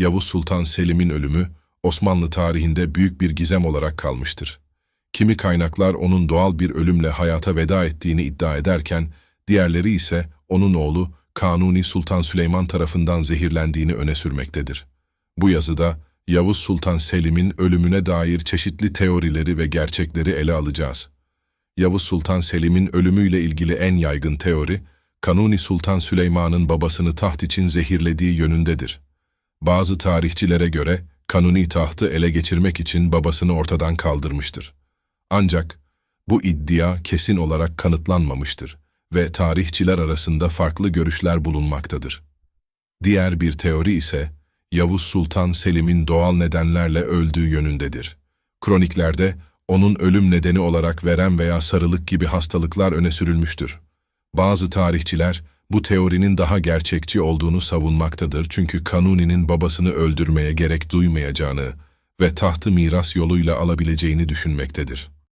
Yavuz Sultan Selim'in ölümü Osmanlı tarihinde büyük bir gizem olarak kalmıştır. Kimi kaynaklar onun doğal bir ölümle hayata veda ettiğini iddia ederken, diğerleri ise onun oğlu Kanuni Sultan Süleyman tarafından zehirlendiğini öne sürmektedir. Bu yazıda Yavuz Sultan Selim'in ölümüne dair çeşitli teorileri ve gerçekleri ele alacağız. Yavuz Sultan Selim'in ölümüyle ilgili en yaygın teori, Kanuni Sultan Süleyman'ın babasını taht için zehirlediği yönündedir. Bazı tarihçilere göre Kanuni tahtı ele geçirmek için babasını ortadan kaldırmıştır. Ancak bu iddia kesin olarak kanıtlanmamıştır ve tarihçiler arasında farklı görüşler bulunmaktadır. Diğer bir teori ise Yavuz Sultan Selim'in doğal nedenlerle öldüğü yönündedir. Kroniklerde onun ölüm nedeni olarak verem veya sarılık gibi hastalıklar öne sürülmüştür. Bazı tarihçiler bu teorinin daha gerçekçi olduğunu savunmaktadır çünkü Kanuni'nin babasını öldürmeye gerek duymayacağını ve tahtı miras yoluyla alabileceğini düşünmektedir.